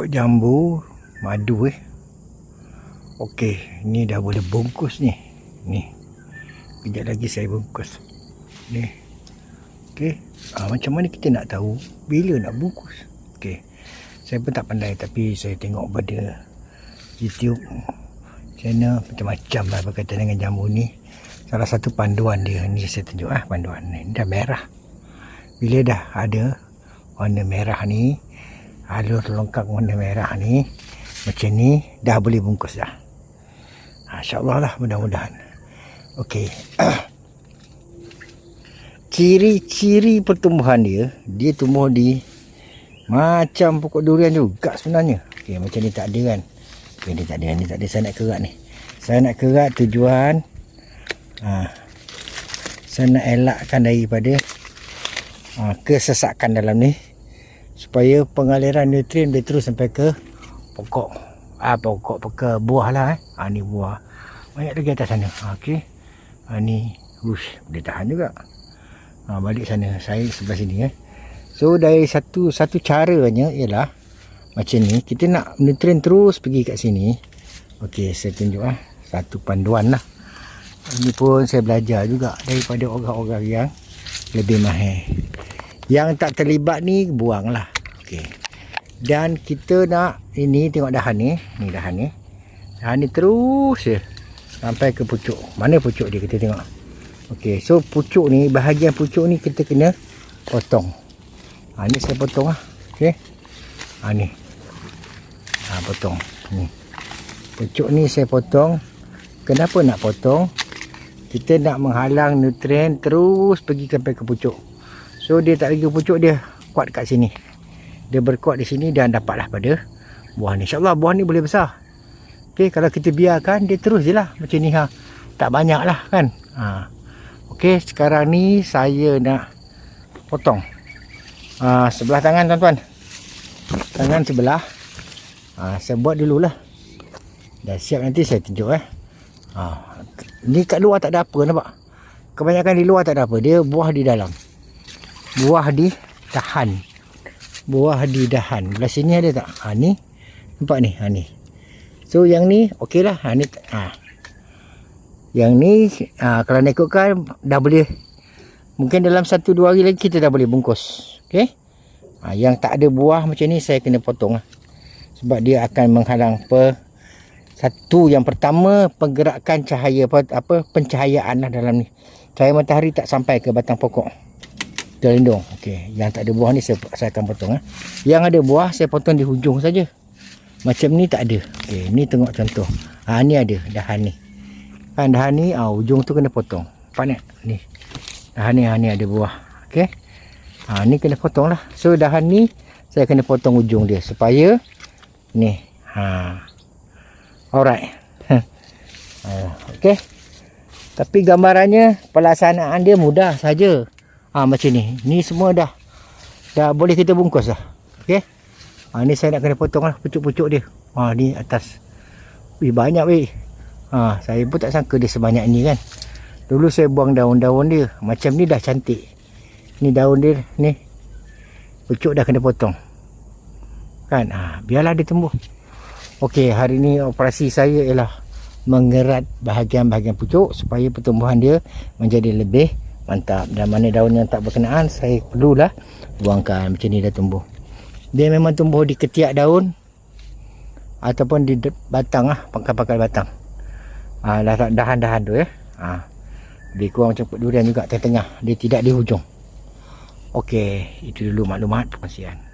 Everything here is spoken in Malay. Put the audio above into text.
pokok jambu madu eh. Okey, ni dah boleh bungkus ni. Ni. Kejap lagi saya bungkus. Ni. Okey. Ah, macam mana kita nak tahu bila nak bungkus? Okey. Saya pun tak pandai tapi saya tengok pada YouTube channel macam-macam lah berkaitan dengan jambu ni. Salah satu panduan dia ni saya tunjuk ah panduan ni. Dah merah. Bila dah ada warna merah ni, alur lengkap warna merah ni, macam ni dah boleh bungkus dah. Ha, InsyaAllah lah mudah-mudahan. Okey. Ciri-ciri pertumbuhan dia, dia tumbuh di macam pokok durian juga sebenarnya. Okey, macam ni tak ada kan. Okey, ni tak ada, ni tak ada. Saya nak kerat ni. Saya nak kerat tujuan. Ha, saya nak elakkan daripada ha, kesesakan dalam ni. Supaya pengaliran nutrien dia terus sampai ke pokok. Ah, pokok ke buah lah eh. Ha, ni buah. Banyak lagi atas sana. Ha, Okey. Ha, ni, ush, boleh tahan juga. Ha, balik sana. Saya sebelah sini eh. So dari satu satu caranya ialah macam ni kita nak nutrien terus pergi kat sini. Okey, saya tunjuk ah satu panduan lah. Ini pun saya belajar juga daripada orang-orang yang lebih mahir. Yang tak terlibat ni buanglah. Okey. Dan kita nak ini tengok dahan ni, ni dahan ni. Dahan ni terus je sampai ke pucuk. Mana pucuk dia kita tengok. Okey, so pucuk ni bahagian pucuk ni kita kena potong. Ha, ni saya potong lah. Okey. Ha, ni. Ha, potong. Ni. Pucuk ni saya potong. Kenapa nak potong? Kita nak menghalang nutrien terus pergi sampai ke pucuk. So dia tak lagi pucuk dia kuat kat sini. Dia berkuat di sini dan dapatlah pada buah ni. InsyaAllah buah ni boleh besar. Okey, kalau kita biarkan dia terus je lah macam ni ha. Tak banyak lah kan. Ha. Okey, sekarang ni saya nak potong. Ha, sebelah tangan tuan-tuan. Tangan sebelah. Ha, saya buat dululah. Dah siap nanti saya tunjuk eh. Ha, ni kat luar tak ada apa nampak. Kebanyakan di luar tak ada apa. Dia buah di dalam. Buah di dahan. Buah di dahan. Belah sini ada tak? Ha, ni. Nampak ni? Ha, ni. So yang ni okey lah. Ha, ni. Ha. Yang ni ha, kalau nak ikutkan dah boleh Mungkin dalam 1 2 hari lagi kita dah boleh bungkus. Okey. Ha, yang tak ada buah macam ni saya kena potong lah. Sebab dia akan menghalang apa satu yang pertama pergerakan cahaya apa, apa pencahayaan lah dalam ni. Cahaya matahari tak sampai ke batang pokok. Terlindung. Okey, yang tak ada buah ni saya, saya akan potong ah. Yang ada buah saya potong di hujung saja. Macam ni tak ada. Okey, ni tengok contoh. Ha ni ada dahan ni. Kan dahan ni ah hujung tu kena potong. Nampak ni? Dahan ni, ha, ni ada buah. Okey. Ha, ni kena potong lah. So dahan ni saya kena potong ujung dia supaya ni. Ha. Alright. ha, Okey. Tapi gambarannya pelaksanaan dia mudah saja. Ha, macam ni. Ni semua dah dah boleh kita bungkus dah. Okey. Ha, ni saya nak kena potong lah pucuk-pucuk dia. Ha, ni atas. Wih, banyak weh. Ha, saya pun tak sangka dia sebanyak ni kan. Dulu saya buang daun-daun dia. Macam ni dah cantik. Ni daun dia ni. Pucuk dah kena potong. Kan? Ha, biarlah dia tumbuh. Okey, hari ni operasi saya ialah mengerat bahagian-bahagian pucuk supaya pertumbuhan dia menjadi lebih mantap. Dan mana daun yang tak berkenaan, saya perlulah buangkan. Macam ni dah tumbuh. Dia memang tumbuh di ketiak daun ataupun di batang lah, pangkal-pangkal batang. Ah, dahan-dahan tu ya. Ah. Lebih kurang macam durian juga tengah-tengah. Dia tidak di hujung. Okey, itu dulu maklumat perkongsian.